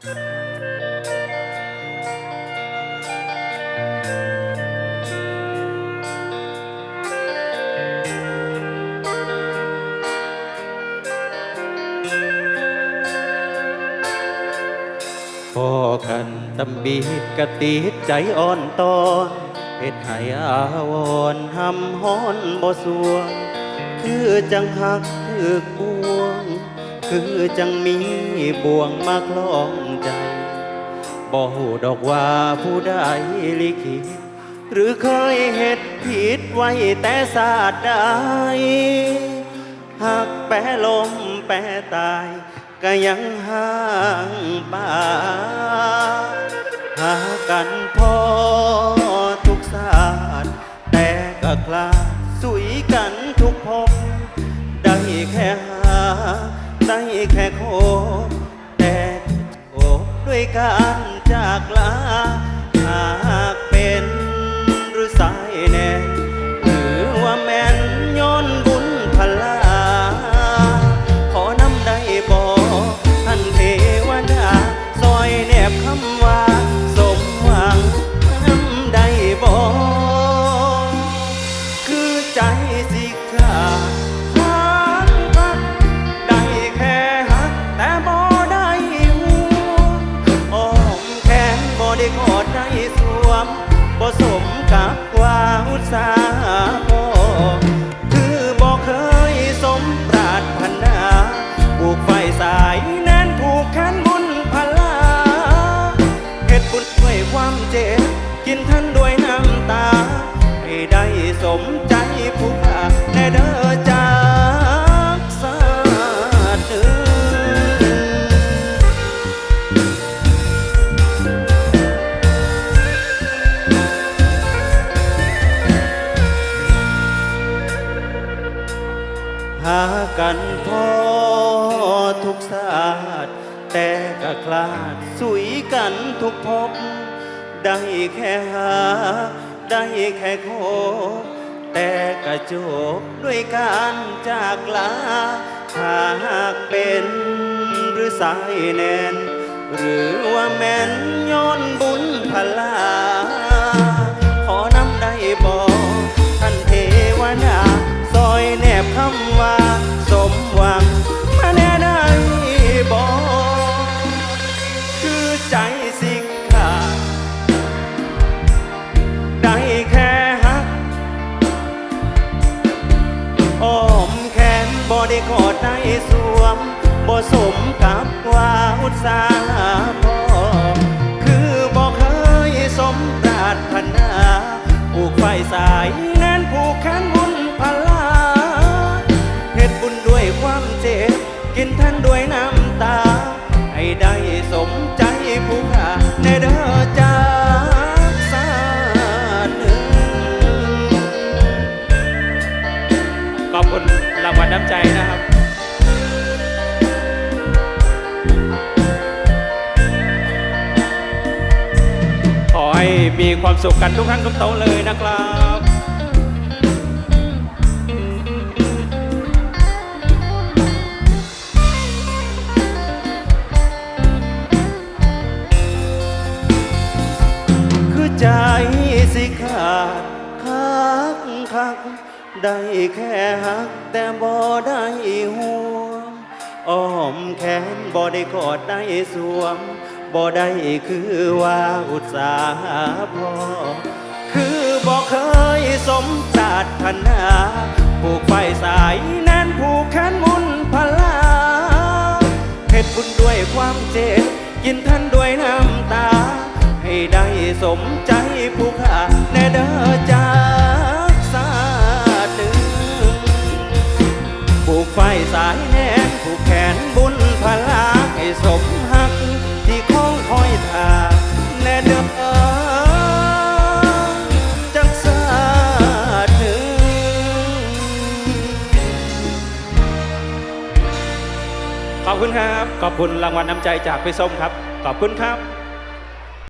พอกันตำบีดกะติดใจอ่อนตอนเฮ็ดให้อาวรณ์หำฮ้อนบ่สวง คือจังหักถึกบว คือจังมีบ่วงมาคล้องใจ บ่หูดอกว่าผู้ใดลิขิตหรือเคยเฮ็ดผิดไว้แต่ศาสตร์ใดหากแปรลมแปรตาย ก็ยังห่างป่า หากันพอทุกศาสตร์แต่ก็คลาสุยกันทุกพบได้แค่หา ได้แค่โคแต่โอบด้วยการจากลาหา สมใจผู้ค่าแน่เด้อจากสาเดือหากันพอทุกศาสตร์แต่ก็คลาดสุยกันทุกภพได้แค่หา ได้แค่โคบ แต่กระจบด้วยการจากลา หากเป็นหรือสายแนน หรือว่าแม่นย้อนบุญพลา ขอนำได้บอกท่านเทวนาซอยแนบคำว่า กอดได้สวมบ่สมกับว่าอุตสาห์พอคือบ่เคยสมปรารถนาผูกไฟสายแน่นผูกแขนบุญพลาเฮ็ดบุญด้วยความเจ็บ กินท่านด้วยน้ำตา ให้ได้สมใจผู้ค่าในเด้อ ใจนะครับ ขอให้มีความสุขกันทุกท่านทุกโต๊ะเลยนะครับคือใจสิขาดคักคัก ได้แค่หักแต่บ่ได้ห่วงอ้อมแขนบ่ได้กอดได้สวมบ่ได้คือว่าอุตสาห์พอคือบ่เคยสมปรารถนาผูกไฟสายแน่นผูกแขนมุนพลาเฮ็ดบุญด้วยความเจ็บกินท่านด้วยน้ำตา ให้ได้สมใจผู้ค่าแน่เด้อ กที่คงคอยท่าแน่เดิมจังสาหนึ่งขอบคุณครับ ขอบคุณรางวัลน้ำใจจากพี่ส้มครับ ขอบคุณครับ